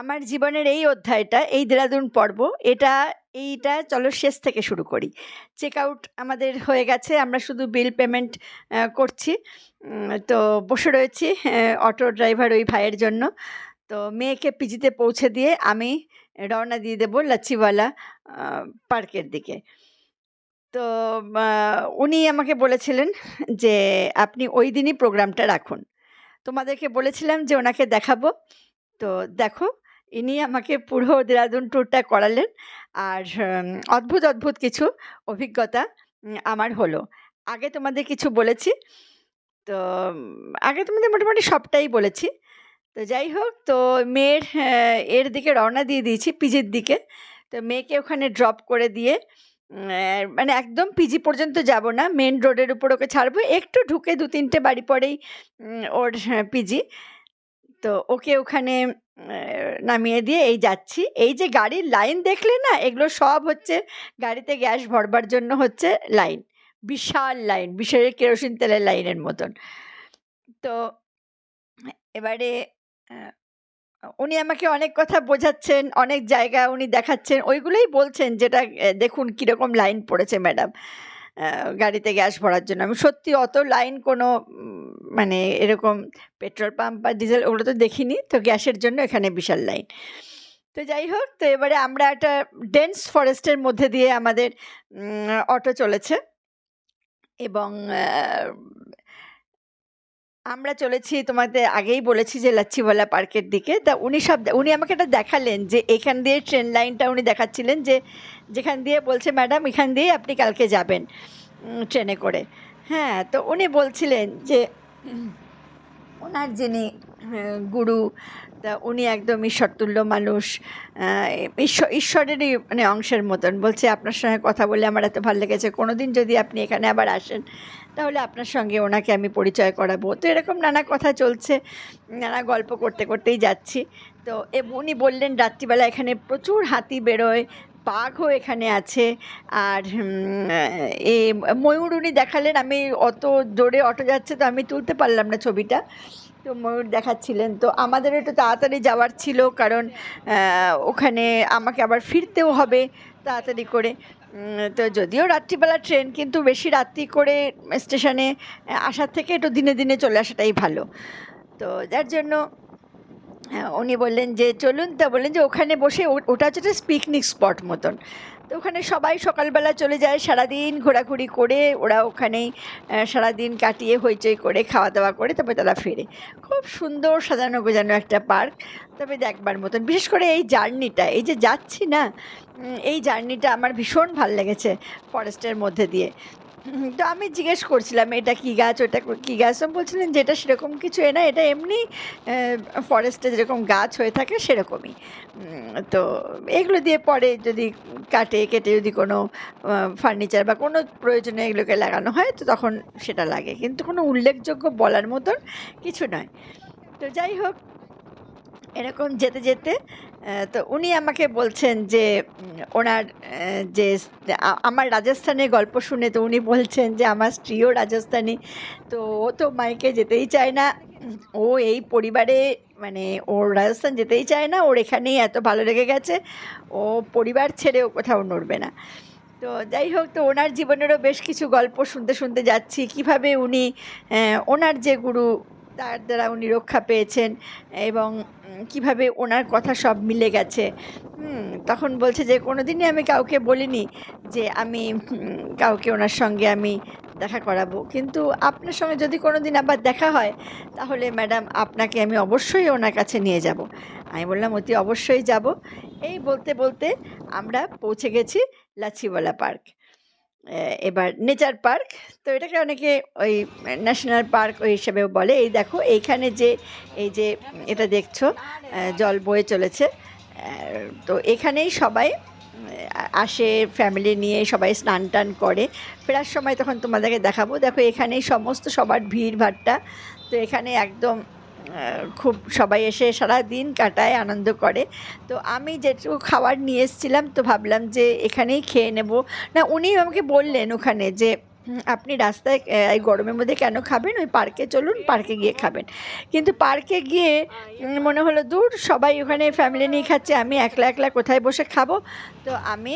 আমার জীবনের এই অধ্যায়টা, এই দেরাদুন পর্ব, এটা, এইটা চলো শেষ থেকে শুরু করি। চেক আউট আমাদের হয়ে গেছে, আমরা শুধু বিল পেমেন্ট করছি। তো বসে রয়েছি অটো ড্রাইভার ওই ভাইয়ের জন্য। তো মেয়েকে পিজিতে পৌঁছে দিয়ে আমি রওনা দিয়ে দেবো লাচ্ছিওয়ালা পার্কের দিকে। তো উনি আমাকে বলেছিলেন যে, আপনি ওই দিনই প্রোগ্রামটা রাখুন। তোমাদেরকে বলেছিলাম যে, ওনাকে দেখাবো। তো দেখো ইনি আমাকে পুরো দেরাদুন ট্যুরটা করালেন। আর অদ্ভুত অদ্ভুত কিছু অভিজ্ঞতা আমার হলো। আগে তোমাদের কিছু বলেছি। তো, আগে তোমাদের মোটামুটি সবটাই বলেছি। তো যাই হোক, তো মেয়ের এর দিকে রওনা দিয়ে দিয়েছি পিজির দিকে। তো মেয়েকে ওখানে ড্রপ করে দিয়ে মানে একদম পিজি পর্যন্ত যাব না। মেন রোডের উপর ওকে ছাড়বো। একটু ঢুকে দু তিনটে বাড়ি পরেই ওর পিজি। তো ওকে ওখানে নামিয়ে দিয়ে এই যাচ্ছি। এই যে গাড়ির লাইন দেখলে না, এগুলো সব হচ্ছে গাড়িতে গ্যাস ভরবার জন্য হচ্ছে লাইন। বিশাল লাইন বিশাল কেরোসিন তেলের লাইনের মতন। তো এবারে উনি আমাকে অনেক কথা বোঝাচ্ছেন, অনেক জায়গা উনি দেখাচ্ছেন, ওইগুলোই বলছেন যেটা দেখুন কীরকম লাইন পড়েছে ম্যাডাম। গাড়িতে গ্যাস ভরার জন্য। আমি সত্যি অত লাইন কোনো মানে এরকম পেট্রোল পাম্প বা ডিজেল ওগুলো তো দেখিনি, তো গ্যাসের জন্য এখানে বিশাল লাইন তো যাই হোক, তো এবারে আমরা একটা ডেন্স ফরেস্টের মধ্যে দিয়ে আমাদের অটো চলেছে। এবং আমরা চলেছি তোমাদের আগেই বলেছি যে লাচ্ছিওয়ালা পার্কের দিকে। তা উনি সব উনি আমাকে এটা দেখালেন যে এখান দিয়ে ট্রেন লাইনটা উনি দেখাচ্ছিলেন যে যেখান দিয়ে বলছে ম্যাডাম এখান দিয়ে আপনি কালকে যাবেন ট্রেনে করে। হ্যাঁ তো উনি বলছিলেন যে ওনার যিনি গুরু তা উনি একদম ঈশ্বরতুল্য মানুষ ঈশ্বর ঈশ্বরেরই মানে অংশের মতন। বলছে, আপনার সঙ্গে কথা বলে আমার এত ভালো লেগেছে কোনো দিন যদি আপনি এখানে আবার আসেন, তাহলে আপনার সঙ্গে ওনাকে আমি পরিচয় করাবো। তো এরকম নানা কথা চলছে, নানা গল্প করতে করতেই যাচ্ছি। তো এ, উনি বললেন, রাত্রিবেলা এখানে প্রচুর হাতি বেরোয়, বাঘও এখানে আছে। আর এ, ময়ূর উনি দেখালেন, আমি অত জোরে অটো যাচ্ছে তো আমি তুলতে পারলাম না ছবিটা। তো ময়ূর দেখাচ্ছিলেন। তো আমাদের একটু তাড়াতাড়ি যাওয়ার ছিল কারণ ওখানে আমাকে আবার ফিরতেও হবে তাড়াতাড়ি করে। তো যদিও রাত্রিবেলা ট্রেন, কিন্তু বেশি রাত্রি করে স্টেশনে আসার থেকে একটু দিনে দিনে চলে আসাটাই ভালো। তো যার জন্য উনি বললেন যে, চলুন। তা বললেন যে, ওখানে বসে ওটা হচ্ছে একটা পিকনিক স্পট মতন। তো ওখানে সবাই সকালবেলা চলে যায় সারাদিন ঘোরাঘুরি করে, ওরা ওখানেই সারাদিন কাটিয়ে হইচই করে খাওয়া দাওয়া করে, তারপরে তারা ফেরে। খুব সুন্দর সাজানো গোজানো একটা পার্ক, তবে দেখবার মতন। বিশেষ করে এই জার্নিটা, এই যে যাচ্ছি না এই জার্নিটা আমার ভীষণ ভালো লেগেছে ফরেস্টের মধ্যে দিয়ে। তো আমি জিজ্ঞেস করছিলাম, এটা কি গাছ? ওটা কি গাছ? বলছিলেন যে, এটা সেরকম কিছু এ না, এটা এমনি ফরেস্টে যেরকম গাছ হয়ে থাকে সেরকমই। তো এগুলো দিয়ে পরে যদি কাটে, কেটে যদি কোনো ফার্নিচার বা কোনো প্রয়োজনে এগুলোকে লাগানো হয়, তো তখন সেটা লাগে। কিন্তু কোনো উল্লেখযোগ্য বলার মতন কিছু নয়। তো যাই হোক এরকম যেতে যেতে তো উনি আমাকে বলছেন যে ওনার যে আমার রাজস্থানের গল্প শুনে তো উনি বলছেন যে, আমার স্ত্রীও রাজস্থানী। তো ও তো মাইকে যেতেই চায় না। ও এই পরিবারে মানে ওর রাজস্থান যেতেই চায় না, ওর এখানেই এত ভালো লেগে গেছে, ও পরিবার ছেড়ে ও কোথাও নড়বে না। তো যাই হোক, তো ওনার জীবনেরও বেশ কিছু গল্প শুনতে শুনতে যাচ্ছি। কীভাবে উনি ওনার যে গুরু তার দ্বারা উনি রক্ষা পেয়েছেন এবং কীভাবে ওনার কথা সব মিলে গেছে। তখন বলছে যে কোনো দিনই আমি কাউকে বলিনি যে আমি কাউকে ওনার সঙ্গে আমি দেখা করাবো। কিন্তু আপনার সঙ্গে যদি কোনো দিন আবার দেখা হয়, তাহলে ম্যাডাম, আপনাকে আমি অবশ্যই ওনার কাছে নিয়ে যাব। আমি বললাম, অতি অবশ্যই যাব। এই বলতে বলতে আমরা পৌঁছে গেছি লাচ্ছিওয়ালা পার্ক। এবার নেচার পার্ক। তো এটাকে অনেকে ওই ন্যাশনাল পার্ক ওই হিসেবেও বলে। এই দেখো, এইখানে যে, এই যে, এটা দেখছ জল বয়ে চলেছে। তো এখানেই সবাই আসে, ফ্যামিলি নিয়ে সবাই স্নান টান করে। ফেরার সময় তখন তোমাদেরকে দেখাবো। দেখো, এখানেই সমস্ত সবার ভিড় ভাট্টা। তো এখানে একদম খুব সবাই এসে সারা দিন কাটায়, আনন্দ করে। তো আমি যেটুকু খাবার নিয়ে এসেছিলাম, তো ভাবলাম যে এখানেই খেয়ে নেব। না, উনি আমাকে বললেন ওখানে যে আপনি রাস্তায় এই গরমের মধ্যে কেন খাবেন? ওই পার্কে চলুন, পার্কে গিয়ে খাবেন। কিন্তু পার্কে গিয়ে মনে হলো, দূর, সবাই ওখানে ফ্যামিলি নিয়ে খাচ্ছে, আমি একলা একলা কোথায় বসে খাব? তো আমি,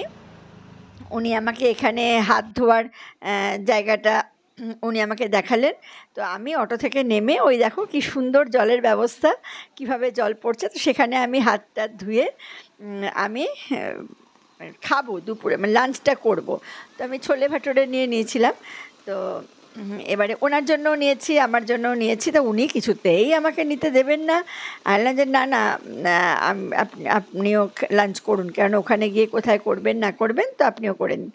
উনি আমাকে এখানে হাত ধোয়ার জায়গাটা উনি আমাকে দেখালেন। তো আমি অটো থেকে নেমে ওই দেখো কি সুন্দর জলের ব্যবস্থা, কীভাবে জল পড়ছে, তো সেখানে আমি হাতটা ধুয়ে আমি খাব দুপুরে মানে লাঞ্চটা করব। তো আমি ছোলে ভাটোরে নিয়ে নিয়েছিলাম। তো এবারে ওনার জন্যও নিয়েছি, আমার জন্যও নিয়েছি, তো উনি কিছুতেই আমাকে নিতে দেবেন না। আনলাম যে, না না আপনিও লাঞ্চ করুন কারণ ওখানে গিয়ে কোথায় করবেন, না করবেন, তো আপনিও করে নিন।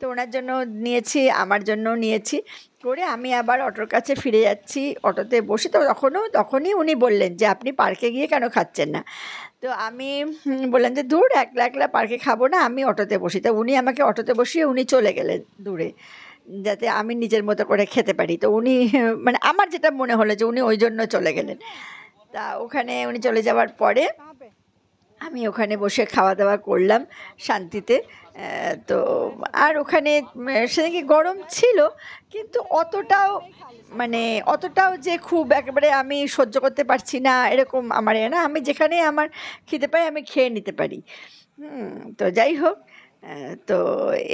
তো ওনার জন্য নিয়েছি, আমার জন্য নিয়েছি। করে আমি আবার অটোর কাছে ফিরে যাচ্ছি, অটোতে বসে তো তখনও, তখনই উনি বললেন যে, আপনি পার্কে গিয়ে কেন খাচ্ছেন না? তো আমি বললাম যে দূর একলা একলা পার্কে খাব না, আমি অটোতে বসি। তো উনি আমাকে অটোতে বসিয়ে উনি চলে গেলেন দূরে, যাতে আমি নিজের মতো করে খেতে পারি। তো উনি মানে আমার যেটা মনে হলো যে, উনি ওই জন্য চলে গেলেন। তা ওখানে উনি চলে যাওয়ার পরে আমি ওখানে বসে খাওয়া দাওয়া করলাম শান্তিতে। তো আর ওখানে সেদিকে গরম ছিল, কিন্তু অতটাও মানে অতটাও যে খুব একেবারে আমি সহ্য করতে পারছি না, এরকম আমার না, আমি যেখানে আমার খেতে পাই আমি খেয়ে নিতে পারি। তো যাই হোক তো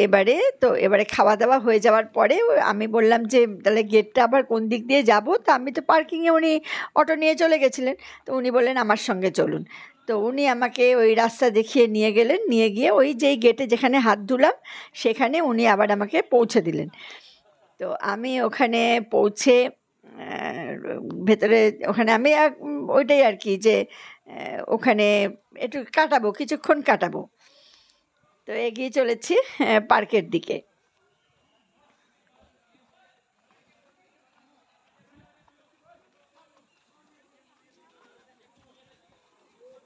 এবারে তো এবারে খাওয়া দাওয়া হয়ে যাওয়ার পরে আমি বললাম যে, তাহলে গেটটা আবার কোন দিক দিয়ে যাব? তো আমি তো পার্কিংয়ে উনি অটো নিয়ে চলে গেছিলেন। তো উনি বললেন, আমার সঙ্গে চলুন। তো উনি আমাকে ওই রাস্তা দেখিয়ে নিয়ে গেলেন। নিয়ে গিয়ে ওই যেই গেটে যেখানে হাত ধুলাম, সেখানে উনি আবার আমাকে পৌঁছে দিলেন। তো আমি ওখানে পৌঁছে ভেতরে ওখানে আমি ওইটাই আর কি যে ওখানে একটু কাটাবো, কিছুক্ষণ কাটাবো। তো এগিয়ে চলেছি পার্কের দিকে।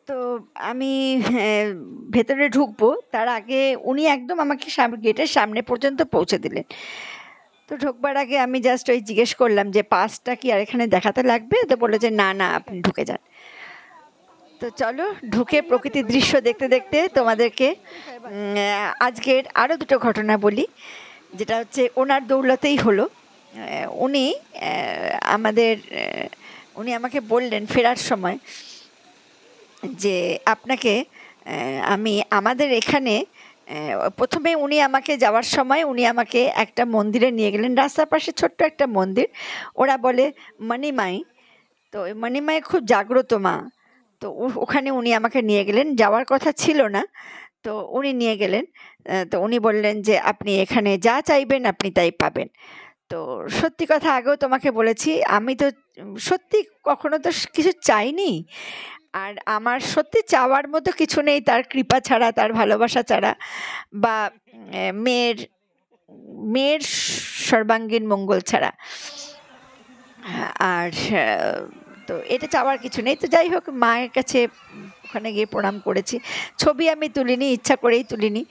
তো আমি হ্যাঁ, ভেতরে ঢুকবো। তার আগে উনি একদম আমাকে গেটের সামনে পর্যন্ত পৌঁছে দিলেন। তো ঢোকবার আগে আমি জাস্ট ওই জিজ্ঞেস করলাম যে পাসটা কি আর এখানে দেখাতে লাগবে? তো বলল যে না না আপনি ঢুকে যান। তো চলো ঢুকে প্রকৃতির দৃশ্য দেখতে দেখতে তোমাদেরকে আজকের আরও দুটো ঘটনা বলি। যেটা হচ্ছে ওনার দৌলতেই হলো। উনি আমাদের উনি আমাকে বললেন ফেরার সময় যে আপনাকে আমি আমাদের এখানে প্রথমে উনি আমাকে যাওয়ার সময় উনি আমাকে একটা মন্দিরে নিয়ে গেলেন। রাস্তার পাশে ছোট্ট একটা মন্দির। ওরা বলে মণিমাই তো ওই মণিমাই খুব জাগ্রত মা। তো ওখানে উনি আমাকে নিয়ে গেলেন। যাওয়ার কথা ছিল না। তো উনি নিয়ে গেলেন। তো উনি বললেন যে, আপনি এখানে যা চাইবেন, আপনি তাই পাবেন। তো সত্যি কথা আগেও তোমাকে বলেছি, আমি তো সত্যি কখনো তো কিছু চাইনি। আর আমার সত্যি চাওয়ার মতো কিছু নেই, তার কৃপা ছাড়া, তার ভালোবাসা ছাড়া। বা মেয়ের মেয়ের সর্বাঙ্গীন মঙ্গল ছাড়া। আর তো এটা চাওয়ার কিছু নেই। তো যাই হোক, মায়ের কাছে ওখানে গিয়ে প্রণাম করেছি। ছবি আমি তুলিনি, ইচ্ছা করেই তুলিনি।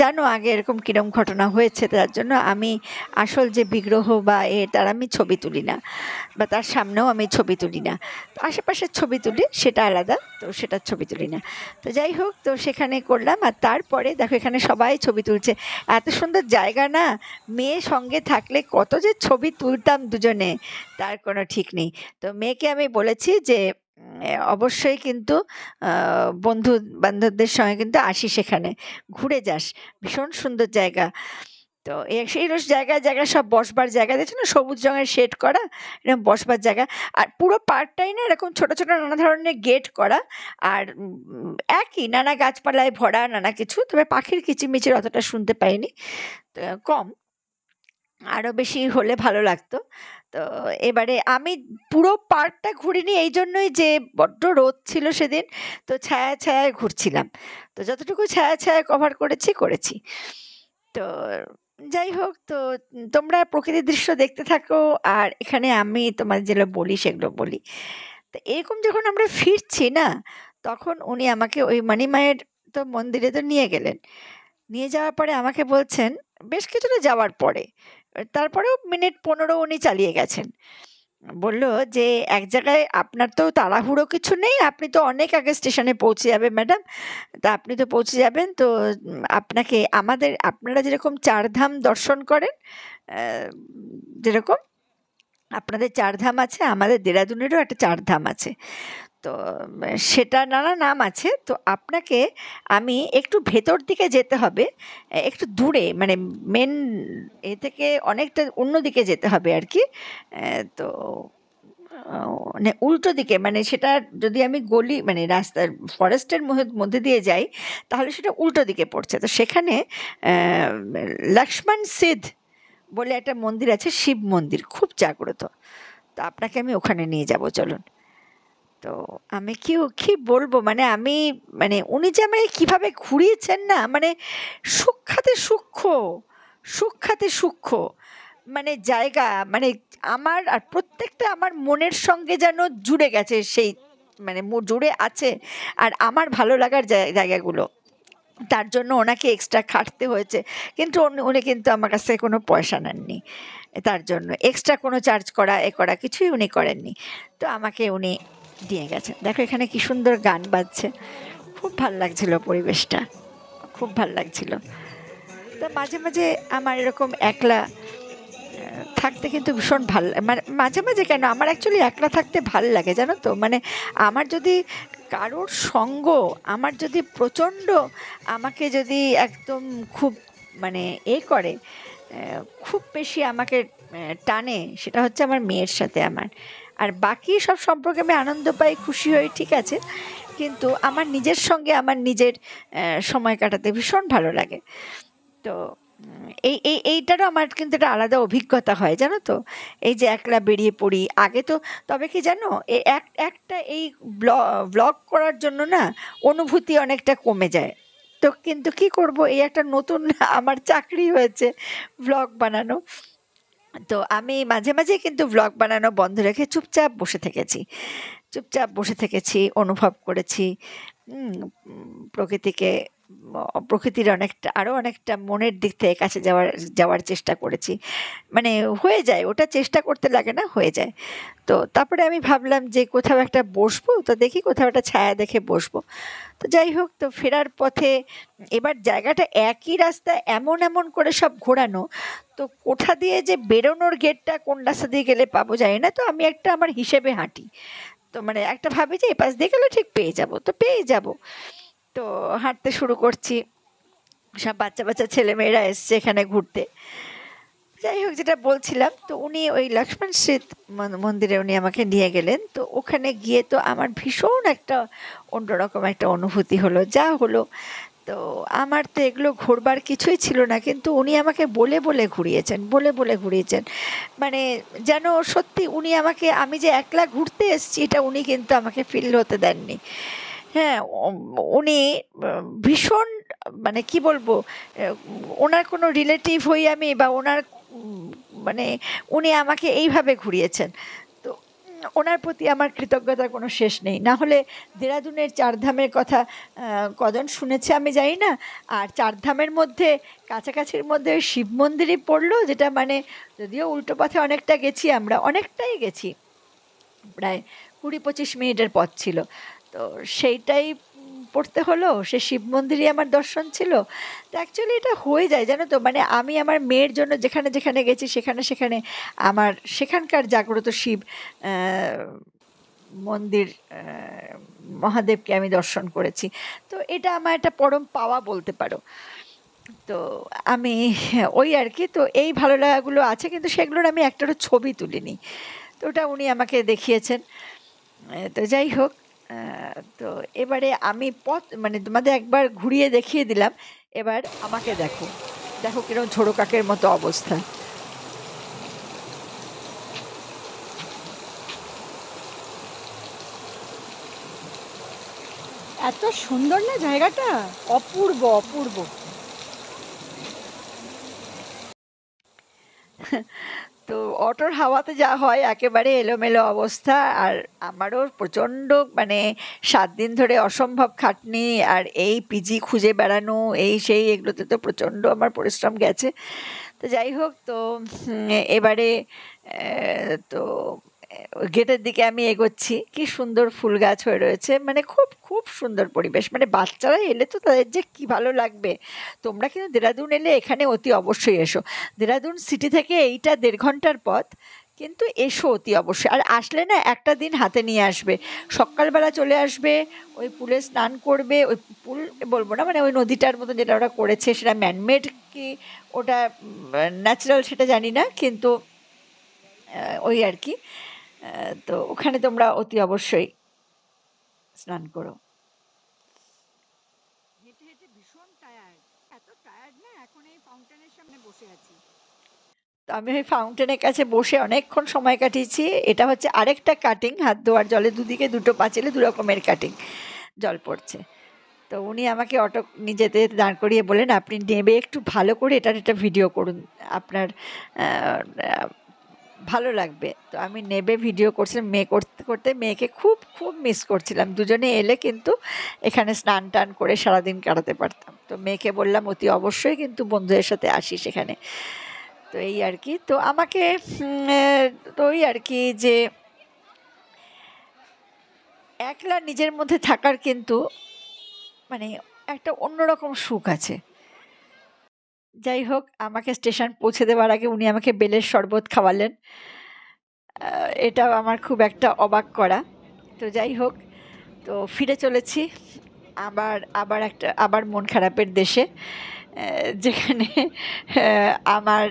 জানো আগে এরকম কিরম ঘটনা হয়েছে, তার জন্য আমি আসল যে বিগ্রহ বা এ, তার আমি ছবি তুলি না। বা তার সামনেও আমি ছবি তুলি না। আশেপাশের ছবি তুলি, সেটা আলাদা, তো সেটার ছবি তুলি না। তো যাই হোক, তো সেখানে করলাম আর তারপরে দেখো এখানে সবাই ছবি তুলছে। এত সুন্দর জায়গা না, মেয়ে সঙ্গে থাকলে কত যে ছবি তুলতাম দুজনে, তার কোনো ঠিক নেই। তো মেয়েকে আমি বলেছি যে অবশ্যই কিন্তু বন্ধু বান্ধবদের সঙ্গে কিন্তু আসিস এখানে। ঘুরে যাস। ভীষণ সুন্দর জায়গা। তো সেই জায়গায় জায়গায় সব বসবার জায়গা। দেখছ না? সবুজ রঙের শেড করা? এরকম বসবার জায়গা। আর পুরো পার্কটাই না এরকম ছোট ছোট নানা ধরনের গেট করা। আর একই নানা গাছপালায় ভরা, নানা কিছু। তবে পাখির কিচিমিচির অতটা শুনতে পাইনি। কম। আরও বেশি হলে ভালো লাগতো। তো এবারে আমি পুরো পার্কটা ঘুরিনি এই জন্যই যে বড্ড রোদ ছিল সেদিন, তো ছায়া ছায়ায় ঘুরছিলাম। তো যতটুকু ছায়া ছায়া কভার করেছি করেছি। তো যাই হোক, তো তোমরা প্রকৃতির দৃশ্য দেখতে থাকো, আর এখানে আমি তোমার যেগুলো বলি, সেগুলো বলি। তো এরকম যখন আমরা ফিরছি না, তখন উনি আমাকে ওই মানিমায়ের তো মন্দিরে তো নিয়ে গেলেন। নিয়ে যাওয়ার পরে আমাকে বলছেন, বেশ কিছুটা যাওয়ার পরে। তারপরেও মিনিট পনেরো উনি চালিয়ে গেছেন। বলল যে, এক জায়গায় আপনার তো তাড়াহুড়ো কিছু নেই, আপনি তো অনেক আগে স্টেশনে পৌঁছে যাবেন, ম্যাডাম। তা আপনি তো পৌঁছে যাবেন, তো আপনাকে আমাদের, আপনারা যেরকম চারধাম দর্শন করেন যেরকম, আপনাদের চারধাম আছে, আমাদের দেরাদুনেরও একটা চারধাম আছে। তো সেটা নানা নাম আছে। তো আপনাকে আমি একটু ভেতর দিকে যেতে হবে, একটু দূরে মানে মেন এ থেকে অনেকটা অন্য দিকে যেতে হবে আর কি। তো মানে উল্টো দিকে মানে সেটা যদি আমি গলি মানে রাস্তার ফরেস্টের মধ্যে দিয়ে যাই, তাহলে সেটা উল্টো দিকে পড়ছে। তো সেখানে লক্ষ্মণ সিদ্ধ বলে একটা মন্দির আছে, শিব মন্দির, খুব জাগ্রত। তো আপনাকে আমি ওখানে নিয়ে যাব, চলুন। তো আমি কি কি বলব? মানে আমি মানে উনি যে আমায় কীভাবে ঘুরিয়েছেন না মানে সূক্ষাতে সূক্ষ্ম সূক্ষাতে সূক্ষ্ম মানে জায়গা মানে আমার আর প্রত্যেকটা আমার মনের সঙ্গে যেন জুড়ে গেছে সেই মানে জুড়ে আছে আর আমার ভালো লাগার জায়গাগুলো। তার জন্য ওনাকে এক্সট্রা খাটতে হয়েছে। কিন্তু উনি- উনি কিন্তু আমার কাছ থেকে কোনো পয়সা নেননি। তার জন্য এক্সট্রা কোনো চার্জ করা, এ করা কিছুই উনি করেননি। তো আমাকে উনি দিয়ে গেছে। দেখো এখানে কি সুন্দর গান বাজছে। খুব ভালো লাগছিল পরিবেশটা। খুব ভালো লাগছিল। তো মাঝে মাঝে আমার এরকম একলা থাকতে কিন্তু ভীষণ ভালো মানে মাঝে মাঝে কেন? আমার অ্যাকচুয়ালি একলা থাকতে ভালো লাগে, জানো তো? মানে আমার যদি কারোর সঙ্গ, আমার যদি প্রচণ্ড আমাকে যদি একদম খুব মানে এ করে খুব বেশি আমাকে টানে, সেটা হচ্ছে আমার মেয়ের সাথে আমার। আর বাকি সব সম্পর্কে আমি আনন্দ পাই, খুশি হই, ঠিক আছে। কিন্তু আমার নিজের সঙ্গে আমার নিজের সময় কাটাতে ভীষণ ভালো লাগে। তো এই এই, এইটারও আমার কিন্তু একটা আলাদা অভিজ্ঞতা হয়, জানো তো? এই যে একলা বেরিয়ে পড়ি, আগে তো, তবে কি জানো, এ, এক, একটা এই ব্লগ করার জন্য না অনুভূতি অনেকটা কমে যায়। তো কিন্তু কি করব, এই একটা নতুন আমার চাকরি হয়েছে ব্লগ বানানো। তো আমি মাঝে মাঝে কিন্তু ব্লগ বানানো বন্ধ রেখে চুপচাপ বসে থেকেছি। চুপচাপ বসে থেকেছি, অনুভব করেছি। প্রকৃতিকে প্রকৃতির অনেকটা আরও অনেকটা মনের দিক থেকে কাছে যাওয়ার যাওয়ার চেষ্টা করেছি। মানে হয়ে যায়, ওটা চেষ্টা করতে লাগে না, হয়ে যায়। তো তারপরে আমি ভাবলাম যে কোথাও একটা বসবো, তো দেখি কোথাও একটা ছায়া দেখে বসবো। তো যাই হোক, তো ফেরার পথে এবার জায়গাটা একই রাস্তা, এমন এমন করে সব ঘোরানো। তো কোথা দিয়ে যে বেরোনোর গেটটা কোন রাস্তা দিয়ে গেলে পাবো জানি না, তো আমি একটা আমার হিসেবে হাঁটি। তো মানে একটা ভাবি যে এপাশ দিয়ে গেলে ঠিক পেয়ে যাব, তো পেয়ে যাব। তো হাঁটতে শুরু করছি। সব বাচ্চা বাচ্চা ছেলেমেয়েরা এসছে এখানে ঘুরতে। যাই হোক, যেটা বলছিলাম, তো উনি ওই লক্ষ্মণ মন- মন্দিরে উনি আমাকে নিয়ে গেলেন। তো ওখানে গিয়ে তো আমার ভীষণ একটা অন্যরকম একটা অনুভূতি হলো, যা হলো, তো আমার তো এগুলো ঘুরবার কিছুই ছিল না, কিন্তু উনি আমাকে বলে বলে ঘুরিয়েছেন, বলে বলে ঘুরিয়েছেন। মানে যেন সত্যি উনি আমাকে, আমি যে একলা ঘুরতে এসেছি, এটা উনি কিন্তু আমাকে ফিল হতে দেননি। হ্যাঁ উনি ভীষণ মানে কি বলব ওনার কোনো রিলেটিভ হই আমি বা ওনার মানে উনি আমাকে এইভাবে ঘুরিয়েছেন। তো ওনার প্রতি আমার কৃতজ্ঞতার কোনো শেষ নেই। না হলে দেরাদুনের চারধামের কথা কজন শুনেছে আমি জানি না। আর চারধামের মধ্যে, কাছাকাছির মধ্যে শিব মন্দিরই পড়ল, যেটা মানে যদিও উল্টো পথে অনেকটা গেছি আমরা, অনেকটাই গেছি। প্রায় কুড়ি পঁচিশ মিনিটের পথ ছিল। তো সেইটাই পড়তে হলো। সে শিব মন্দিরই আমার দর্শন ছিল। তো অ্যাকচুয়ালি এটা হয়ে যায়, জানো তো? মানে আমি আমার মেয়ের জন্য যেখানে যেখানে গেছি, সেখানে সেখানে আমার সেখানকার জাগ্রত শিব মন্দির মহাদেবকে আমি দর্শন করেছি। তো এটা আমার একটা পরম পাওয়া বলতে পারো। তো আমি ওই আর কি, তো এই ভালো লাগাগুলো আছে, কিন্তু সেগুলোর আমি একটারও ছবি তুলিনি। তো ওটা উনি আমাকে দেখিয়েছেন। তো যাই হোক তো এবারে আমি পথ মানে তোমাদের একবার ঘুরিয়ে দেখিয়ে দিলাম। এবার আমাকে দেখো। দেখো কীরকম ঝোড়ো কাকের মতো অবস্থা। এত সুন্দর না জায়গাটা? অপূর্ব অপূর্ব। তো অটোর হাওয়াতে যা হয়, একেবারে এলোমেলো অবস্থা। আর আমারও প্রচণ্ড মানে সাত দিন ধরে অসম্ভব খাটনি, আর এই পিজি খুঁজে বেড়ানো, এই সেই, এগুলোতে তো প্রচণ্ড আমার পরিশ্রম গেছে। তো যাই হোক, তো এবারে তো গেটের দিকে আমি এগোচ্ছি। কি সুন্দর ফুল গাছ হয়ে রয়েছে। মানে খুব খুব সুন্দর পরিবেশ। মানে বাচ্চারা এলে তো তাদের যে কি ভালো লাগবে। তোমরা কিন্তু দেরাদুন এলে এখানে অতি অবশ্যই এসো। দেরাদুন সিটি থেকে এইটা দেড় ঘণ্টার পথ, কিন্তু এসো অতি অবশ্যই। আর আসলে না, একটা দিন হাতে নিয়ে আসবে। সকালবেলা চলে আসবে, ওই পুলে স্নান করবে, ওই পুল বলব না মানে ওই নদীটার মতো যেটা ওরা করেছে, সেটা ম্যানমেড কি ওটা ন্যাচারাল সেটা জানি না, কিন্তু ওই আর কি। তো ওখানে তোমরা অতি অবশ্যই স্নান করো। হেঁটে হেঁটে ভীষণ টায়ার্ড এত টায়ার্ড না এখন এই ফাউন্টেনের সামনে বসে আছি। তো আমি ওই ফাউন্টেনের কাছে বসে অনেকক্ষণ সময় কাটিয়েছি। এটা হচ্ছে আরেকটা কাটিং হাত ধোয়ার জলে দুদিকে দুটো পাঁচিলে দু রকমের কাটিং জল পড়ছে। তো উনি আমাকে অটো নিজেতে দাঁড় করিয়ে বলেন আপনি নেবে একটু ভালো করে এটার একটা ভিডিও করুন। আপনার ভালো লাগবে। তো আমি নেবে ভিডিও করছিলাম, মেয়ে করতে করতে মেয়েকে খুব খুব মিস করছিলাম। দুজনে এলে কিন্তু এখানে স্নান টান করে সারাদিন কাটাতে পারতাম। তো মেয়েকে বললাম, অতি অবশ্যই কিন্তু বন্ধুদের সাথে আসি সেখানে তো এই আর কি। তো আমাকে তো ওই আর কি যে একলা নিজের মধ্যে থাকার কিন্তু মানে একটা অন্যরকম সুখ আছে। যাই হোক, আমাকে স্টেশন পৌঁছে দেওয়ার আগে উনি আমাকে বেলের শরবত খাওয়ালেন। এটাও আমার খুব একটা অবাক করা। তো যাই হোক, তো ফিরে চলেছি আবার আবার একটা, আবার মন খারাপের দেশে যেখানে আমার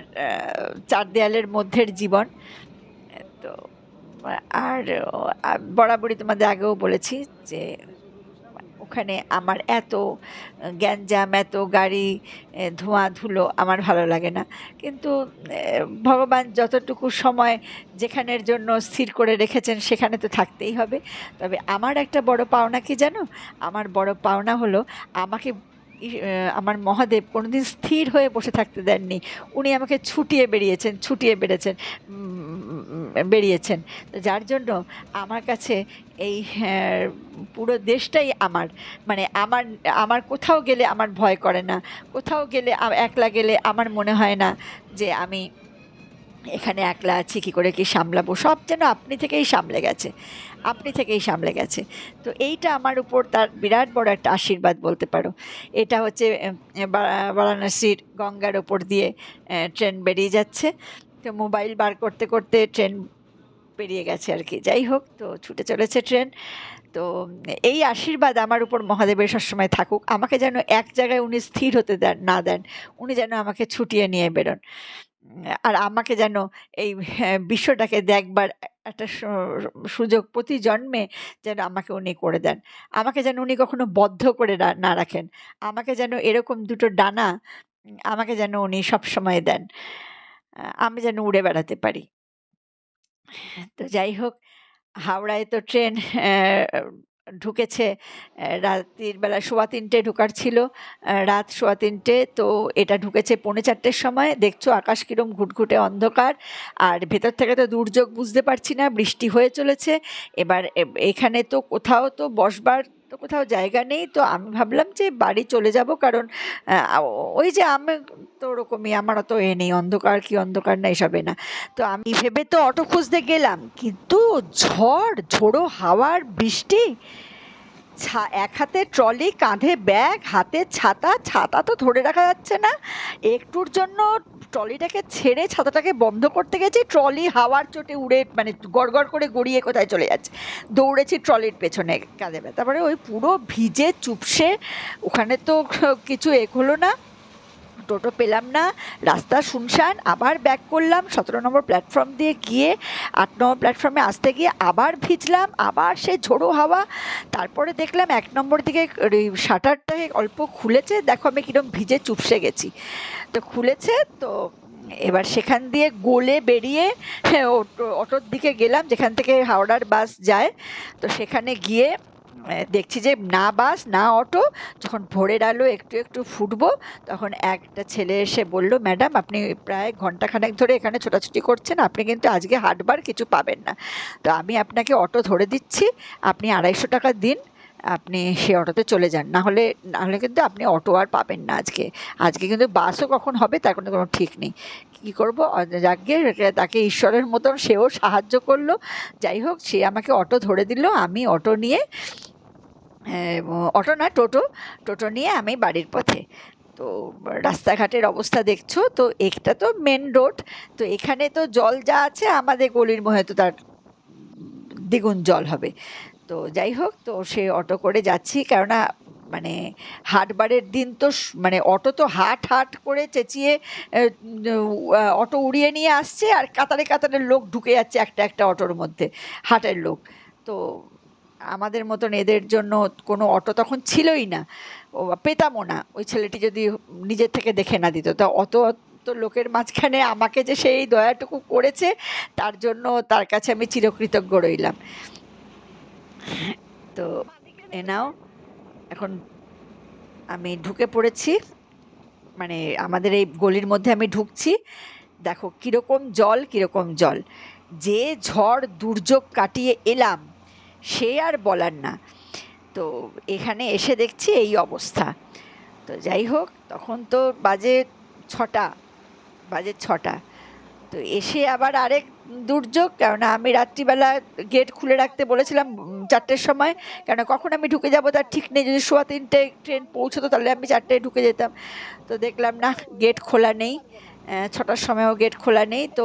চার দেয়ালের মধ্যের জীবন। তো, আর বরাবরই তোমাদের আগেও বলেছি যে ওখানে আমার এত গ্যাঞ্জাম, এত গাড়ি ধোঁয়া, ধুলো আমার ভালো লাগে না। কিন্তু ভগবান যতটুকু সময় যেখানের জন্য স্থির করে রেখেছেন সেখানে তো থাকতেই হবে। তবে আমার একটা বড় পাওনা কি জানো? আমার বড় পাওনা হলো আমাকে আমার মহাদেব কোনোদিন স্থির হয়ে বসে থাকতে দেননি। উনি আমাকে ছুটিয়ে বেরিয়েছেন ছুটিয়ে বেড়েছেন বেরিয়েছেন তো যার জন্য আমার কাছে এই হ্যাঁ, পুরো দেশটাই আমার। মানে আমার আমার কোথাও গেলে আমার ভয় করে না। কোথাও গেলে একলা গেলে আমার মনে হয় না যে আমি এখানে একলা আছি, কী করে কি সামলাবো? সব যেন আপনি থেকেই সামলে গেছে। আপনি থেকেই সামলে গেছে। তো এইটা আমার উপর তার বিরাট বড় একটা আশীর্বাদ বলতে পারো। এটা হচ্ছে বারাণসীর গঙ্গার ওপর দিয়ে ট্রেন বেরিয়ে যাচ্ছে। তো মোবাইল বার করতে করতে ট্রেন বেরিয়ে গেছে আর কি। যাই হোক, তো ছুটে চলেছে ট্রেন। তো, এই আশীর্বাদ আমার উপর মহাদেবের সবসময় থাকুক। আমাকে যেন এক জায়গায় উনি স্থির হতে দেন, না দেন, উনি যেন আমাকে ছুটিয়ে নিয়ে বেরোন। আর আমাকে যেন এই বিশ্বটাকে দেখবার একটা সুযোগ প্রতি জন্মে যেন আমাকে উনি করে দেন। আমাকে যেন উনি কখনো বদ্ধ করে না রাখেন। আমাকে যেন এরকম দুটো ডানা আমাকে যেন উনি সব সময় দেন। আমি যেন উড়ে বেড়াতে পারি। তো যাই হোক হাওড়ায় তো ট্রেন ঢুকেছে রাত্রির বেলা সোয়া তিনটে ঢুকার ছিল রাত সোয়া তিনটে, তো এটা ঢুকেছে পৌনে চারটের সময়। দেখছ আকাশ কিরম ঘুটঘুটে অন্ধকার, আর ভেতর থেকে তো দুর্যোগ বুঝতে পারছি না, বৃষ্টি হয়ে চলেছে। এবার এখানে তো কোথাও তো বসবার তো কোথাও জায়গা নেই। তো আমি ভাবলাম যে বাড়ি চলে যাব কারণ ওই যে আমি তো ওরকমই, আমার অত এ নেই, অন্ধকার কি অন্ধকার না এসবে না। তো আমি ভেবে তো অটো খুঁজতে গেলাম, কিন্তু ঝড়, ঝোড়ো হাওয়ার বৃষ্টি, ছা- এক হাতে ট্রলি, কাঁধে ব্যাগ, হাতে ছাতা ছাতা তো ধরে রাখা যাচ্ছে না। একটুর জন্য ট্রলিটাকে ছেড়ে ছাতাটাকে বন্ধ করতে গেছি, ট্রলি হাওয়ার চোটে উড়ে মানে গড়গড় করে গড়িয়ে কোথায় চলে যাচ্ছে দৌড়েছি ট্রলির পেছনে কাঁদে। তারপরে ওই পুরো ভিজে চুপসে, ওখানে তো কিছু এক হলো না টোটো পেলাম না রাস্তা শুনশান আবার ব্যাক করলাম সতেরো নম্বর প্ল্যাটফর্ম দিয়ে গিয়ে আট নম্বর প্ল্যাটফর্মে আসতে গিয়ে আবার ভিজলাম আবার সে ঝোড়ো হাওয়া তারপরে দেখলাম এক নম্বর দিকে শাটারটাকে অল্প খুলেছে দেখো আমি কীরকম ভিজে চুপসে গেছি। তো খুলেছে তো এবার সেখান দিয়ে গোলে বেরিয়ে হ্যাঁ, অটো অটোর দিকে গেলাম যেখান থেকে হাওড়ার বাস যায় তো সেখানে গিয়ে দেখছি যে না বাস, না অটো, যখন ভোরের আলো একটু একটু ফুটবো, তখন একটা ছেলে এসে বলল, ম্যাডাম, আপনি প্রায় ঘন্টাখানেক ধরে এখানে ছোটাছুটি করছেন, আপনি কিন্তু আজকে হাটবার কিছু পাবেন না। তো আমি আপনাকে অটো ধরে দিচ্ছি, আপনি আড়াইশো টাকা দিন, আপনি সে অটোতে চলে যান। না হলে না হলে কিন্তু আপনি অটো আর পাবেন না আজকে। আজকে কিন্তু বাসও কখন হবে, তার কোনো কোনো ঠিক নেই। কী করব? যাকে তাকে ঈশ্বরের মতন সেও সাহায্য করল। যাই হোক, সে আমাকে অটো ধরে দিল, আমি অটো নিয়ে অটো না টোটো। টোটো নিয়ে আমি বাড়ির পথে। তো, রাস্তাঘাটের অবস্থা দেখছ, তো একটা তো মেন রোড তো এখানে তো জল যা আছে, আমাদের গলির মহে তো তার দ্বিগুণ জল হবে। তো যাই হোক, তো সে অটো করে যাচ্ছি, কেননা মানে হাটবারের দিন তো মানে অটো তো হাট হাট করে চেঁচিয়ে অটো উড়িয়ে নিয়ে আসছে, আর কাতারে কাতারে লোক ঢুকে যাচ্ছে একটা একটা অটোর মধ্যে, হাটের লোক। তো আমাদের মতন এদের জন্য কোনো অটো তখন ছিলই না। পেতামও না। ওই ছেলেটি যদি নিজের থেকে দেখে না দিত। তা অত তো লোকের মাঝখানে আমাকে যে সেই দয়াটুকু করেছে, তার জন্য তার কাছে আমি চিরকৃতজ্ঞ রইলাম। তো এ নাও। এখন আমি ঢুকে পড়েছি। মানে আমাদের এই গলির মধ্যে আমি ঢুকছি। দেখো কীরকম জল কীরকম জল। যে ঝড় দুর্যোগ কাটিয়ে এলাম সে আর বলার না। তো এখানে এসে দেখছি এই অবস্থা। তো যাই হোক, তখন তো বাজে ছটা বাজে ছটা। তো এসে আবার আরেক দুর্যোগ, কেননা আমি রাত্রিবেলা গেট খুলে রাখতে বলেছিলাম চারটের সময় কেন কখন আমি ঢুকে যাব তার ঠিক নেই। যদি সোয়া তিনটে ট্রেন পৌঁছতো তাহলে আমি চারটায় ঢুকে যেতাম। তো দেখলাম না, গেট খোলা নেই। ছটার সময়ও গেট খোলা নেই, তো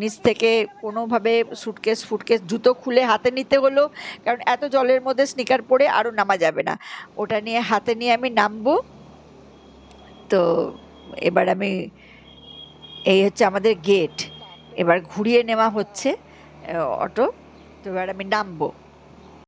নিচ থেকে কোনোভাবে সুটকেস ফুটকেস জুতো খুলে হাতে নিতে হলো, কারণ এত জলের মধ্যে স্নিকার পরে আরও নামা যাবে না। ওটা নিয়ে হাতে নিয়ে আমি নামবো। তো, এবার আমি, এই হচ্ছে আমাদের গেট এবার ঘুরিয়ে নেওয়া হচ্ছে অটো। তো এবার আমি নামবো।